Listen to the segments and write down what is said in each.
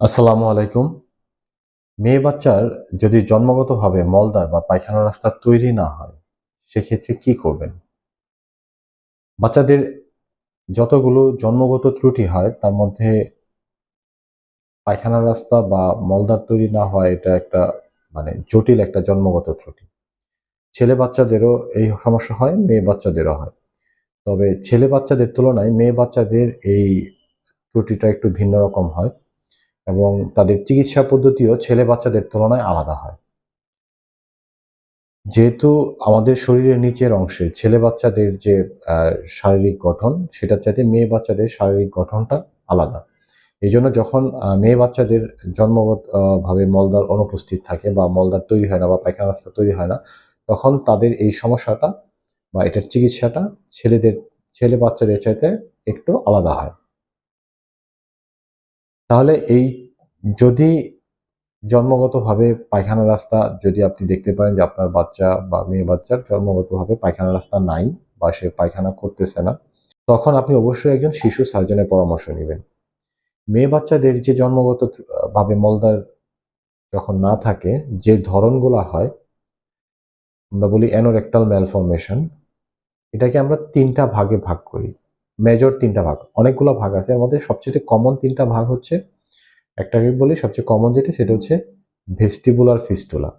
আসসালামু আলাইকুম। মেয়ে বাচ্চার যদি জন্মগতভাবে মলদার বা পায়খানা রাস্তা তৈরি না হয়, সেক্ষেত্রে কি করবেন? বাচ্চাদের যতগুলো জন্মগত ত্রুটি হয়, তার মধ্যে পায়খানা রাস্তা বা মলদার তৈরি না হয়, এটা একটা মানে জটিল একটা জন্মগত ত্রুটি। ছেলে বাচ্চাদেরও এই সমস্যা হয়, মেয়ে বাচ্চাদেরও হয়। তবে ছেলে বাচ্চাদের তুলনায় মেয়ে বাচ্চাদের এই ত্রুটিটা একটু ভিন্ন রকম হয়। এবং তাদের চিকিৎসা পদ্ধতিও ছেলে বাচ্চাদের তুলনায় আলাদা হয়। যেহেতু আমাদের শরীরের নিচের অংশে ছেলে বাচ্চাদের যে শারীরিক গঠন, সেটার চাইতে মেয়ে বাচ্চাদের শারীরিক গঠনটা আলাদা। এই জন্য যখন মেয়ে বাচ্চাদের জন্মগত ভাবে মলদার অনুপস্থিত থাকে বা মলদার তৈরি হয় না বা পায়খানা রাস্তা তৈরি হয় না, তখন তাদের এই সমস্যাটা বা এটার চিকিৎসাটা ছেলেদের, ছেলে বাচ্চাদের চাইতে একটু আলাদা হয়। তাহলে এই যদি জন্মগতভাবে পায়খানা রাস্তা যদি আপনি দেখতে পারেন যে আপনার বাচ্চা বা মেয়ে বাচ্চার জন্মগতভাবে পায়খানা রাস্তা নাই বা সে পায়খানা করতেছে না তখন আপনি অবশ্যই একজন শিশু সার্জনের পরামর্শ নেবেন। মেয়ে বাচ্চাদের যে জন্মগত আহ, ভাবে মলদার যখন না থাকে যে ধরনগুলো হয় আমরা বলি অ্যানোরেক্টাল ম্যালফরমেশন এটাকে আমরা তিনটা ভাগে ভাগ করি। মেজর তিনটা ভাগ অনেকগুলো ভাগ আছে। মধ্যে সবচেয়ে কমন তিনটা ভাগ হচ্ছে একটাকে বলি, সবচেয়ে কমন যেটা, সেটা হচ্ছে ভেস্টিবুলার ফিস্টুলা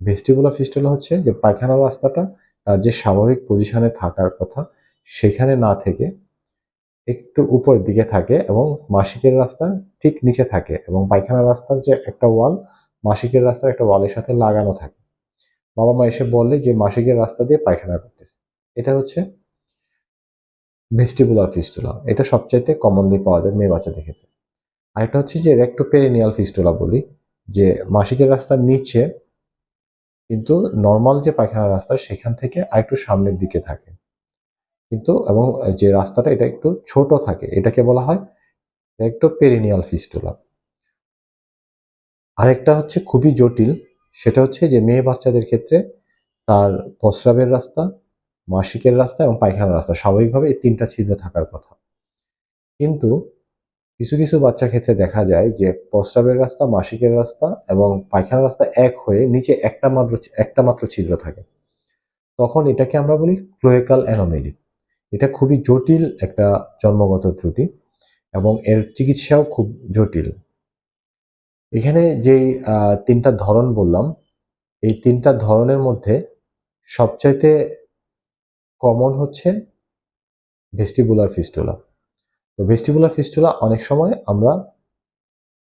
ভেস্টিবুলার ফিস্টুলা হচ্ছে যে পায়খানা রাস্তাটা, তার যে স্বাভাবিক পজিশনে থাকার কথা, সেখানে না থেকে একটু উপরের দিকে থাকে এবং মাসিকের রাস্তার ঠিক নিচে থাকে এবং পায়খানা রাস্তার যে একটা ওয়াল মাসিকের রাস্তার একটা ওয়ালের সাথে লাগানো থাকে। বাবা মা এসে বললে যে, মাসিকের রাস্তা দিয়ে পায়খানা করতেছে। এটা হচ্ছে ভেস্টিবুলার ফিস্টুলা এটা সবচাইতে কমনলি পাওয়া যায় মেয়ে বাচ্চাদের ক্ষেত্রে। আরেকটা হচ্ছে যে রেক্টোপেরিনিয়াল ফিস্টুলা বলি, যে মাসিকের রাস্তার নিচে, কিন্তু নর্মাল যে পায়খানা রাস্তা সেখান থেকে আরেকটু সামনের দিকে থাকে। কিন্তু, এবং যে রাস্তাটা এটা একটু ছোট থাকে, এটাকে বলা হয় রেক্টোপেরিনিয়াল ফিস্টুলা আরেকটা হচ্ছে খুবই জটিল, সেটা হচ্ছে যে মেয়ে বাচ্চাদের ক্ষেত্রে তার প্রস্রাবের রাস্তা, মাসিকের রাস্তা এবং পায়খানার রাস্তা, স্বাভাবিকভাবে এই তিনটা ছিদ্র থাকার কথা। কিন্তু কিছু কিছু বাচ্চা ক্ষেত্রে দেখা যায় যে প্রস্রাবের রাস্তা, মাসিকের রাস্তা এবং পায়খানার রাস্তা এক হয়ে নিচে একটা মাত্র একটা মাত্র ছিদ্র থাকে। তখন এটাকে আমরা বলি ক্লোয়েকাল অ্যানোমেলি। এটা খুবই জটিল একটা জন্মগত ত্রুটি এবং এর চিকিৎসাও খুব জটিল। এখানে যেই তিনটা ধরন বললাম, এই তিনটা ধরনের মধ্যে সবচাইতে কমন হচ্ছে ভেস্টিবুলার ফিস্টুলা তো ভেস্টিবুলার ফিস্টুলা অনেক সময় আমরা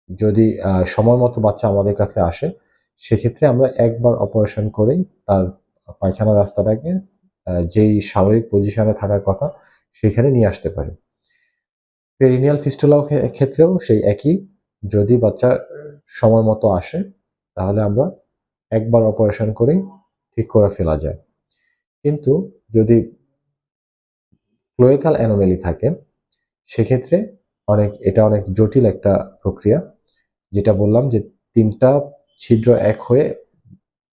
যদি সময় মতো বাচ্চা আমাদের কাছে আসে, সেক্ষেত্রে আমরা একবার অপারেশন করেই তার পায়খানা রাস্তাটাকে যেই স্বাভাবিক পজিশনে থাকার কথা সেখানে নিয়ে আসতে পারি। পেরিনিয়াল ফিস্টুলাও ক্ষেত্রেও সেই একই। যদি বাচ্চা সময় মতো আসে, তাহলে আমরা একবার অপারেশন করেই ঠিক করে ফেলা যায়। কিন্তু যদি ক্লোয়েকাল অ্যানোমেলি থাকে সেক্ষেত্রে অনেক, এটা অনেক জটিল একটা প্রক্রিয়া। যেটা বললাম যে তিনটা ছিদ্র এক হয়ে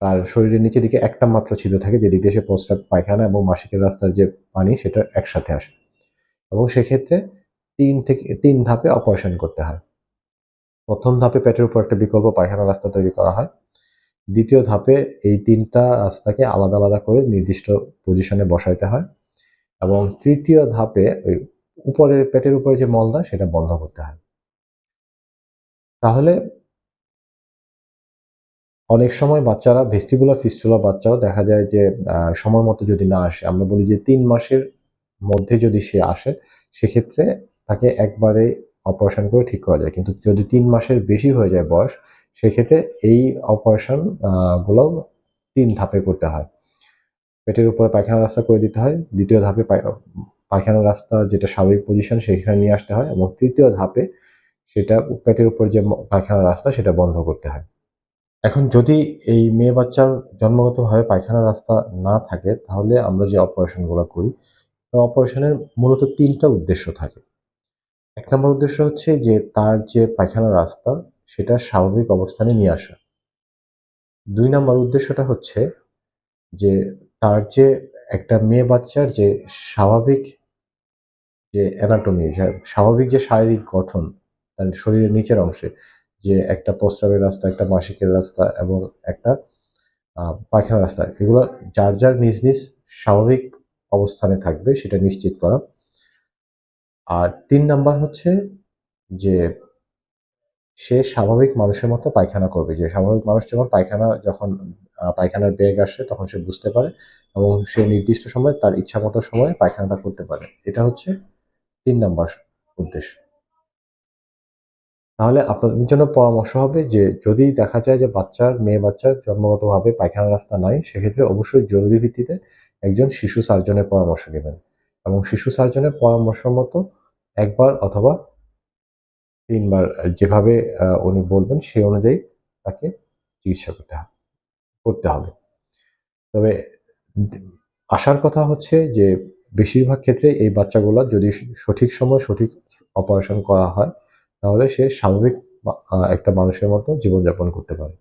তার শরীরের নিচের দিকে একটা মাত্র ছিদ্র থাকে, যেদিক দিয়ে সে প্রস্রাব, পায়খানা এবং মাসিকের রাস্তার যে পানি সেটা একসাথে আসে। এবং সেক্ষেত্রে তিন থেকে, তিন ধাপে অপারেশন করতে হয়। প্রথম ধাপে পেটের উপর একটা বিকল্প পায়খানা রাস্তা তৈরি করা হয়। দ্বিতীয় ধাপে এই তিনটা রাস্তাকে আলাদা আলাদা করে নির্দিষ্ট পজিশনে বসাইতে হয়। এবং তৃতীয় ধাপে ওই উপরের পেটের উপরে যে মলদা, সেটা বন্ধ করতে হয় তাহলে অনেক সময় বাচ্চারা ভেস্টিবুলার ফিস্টুলা বাচ্চাও দেখা যায় যে সময় মতো যদি না আসে, আমরা বলি যে তিন মাসের মধ্যে যদি সে আসে, সেক্ষেত্রে তাকে একবারে অপারেশন করে ঠিক করা যায়। কিন্তু যদি তিন মাসের বেশি হয়ে যায় বয়স, সেক্ষেত্রে এই অপারেশনগুলো তিন ধাপে করতে হয়। পেটের উপরে পায়খানা রাস্তা করে দিতে হয়, দ্বিতীয় ধাপে পায়- পায়খানা রাস্তা যেটা স্বাভাবিক পজিশন সেখানে নিয়ে আসতে হয় এবং তৃতীয় ধাপে সেটা পেটের উপর যে ম- পায়খানা রাস্তা সেটা বন্ধ করতে হয়। এখন যদি এই মেয়ে বাচ্চার জন্মগতভাবে পায়খানা রাস্তা না থাকে, তাহলে আমরা যে অপারেশনগুলো করি অপারেশনের মূলত তিনটা উদ্দেশ্য থাকে। এক নম্বর উদ্দেশ্য হচ্ছে যে তার যে পায়খানা রাস্তা, সেটা স্বাভাবিক অবস্থানে নিয়ে আসা। দুই নম্বর উদ্দেশ্যটা হচ্ছে যে তার যে একটা মেয়ে বাচ্চার যে স্বাভাবিক যে অ্যানাটমি স্বাভাবিক যে শারীরিক গঠন, তার শরীরের নিচের অংশে, যে একটা প্রস্রাবের রাস্তা, একটা মাসিকের রাস্তা এবং একটা পায়খানার রাস্তা, এগুলো যার যার নিজ নিজ স্বাভাবিক অবস্থানে থাকবে সেটা নিশ্চিত করা। আর তিন নাম্বার হচ্ছে যে সে স্বাভাবিক মানুষের মতো পায়খানা করবে। যে স্বাভাবিক মানুষ যেমন পায়খানা যখন পায়খানার বেগ আসে, তখন সে বুঝতে পারে এবং সে নির্দিষ্ট সময় তার ইচ্ছা মতো সময়ে পায়খানাটা করতে পারে। এটা হচ্ছে তিন নম্বর উদ্দেশ্য। তাহলে আপনাদের জন্য পরামর্শ হবে যে, যদি দেখা যায় যে বাচ্চার, মেয়ে বাচ্চার জন্মগতভাবে পায়খানা রাস্তা নাই, সেক্ষেত্রে অবশ্যই জরুরি ভিত্তিতে একজন শিশু সার্জনের পরামর্শ নেবেন এবং শিশু সার্জনের পরামর্শ মতো একবার অথবা তিনবার যেভাবে উনি বলবেন, সেই অনুযায়ী তাকে চিকিৎসা করতে হবে। করতে হবে। তবে আসার কথা হচ্ছে যে, বেশিরভাগ ক্ষেত্রে এই বাচ্চাগুলো যদি সঠিক সময় সঠিক অপারেশন করা হয়, তাহলে সে স্বাভাবিক একটা মানুষের মতো জীবনযাপন করতে পারে।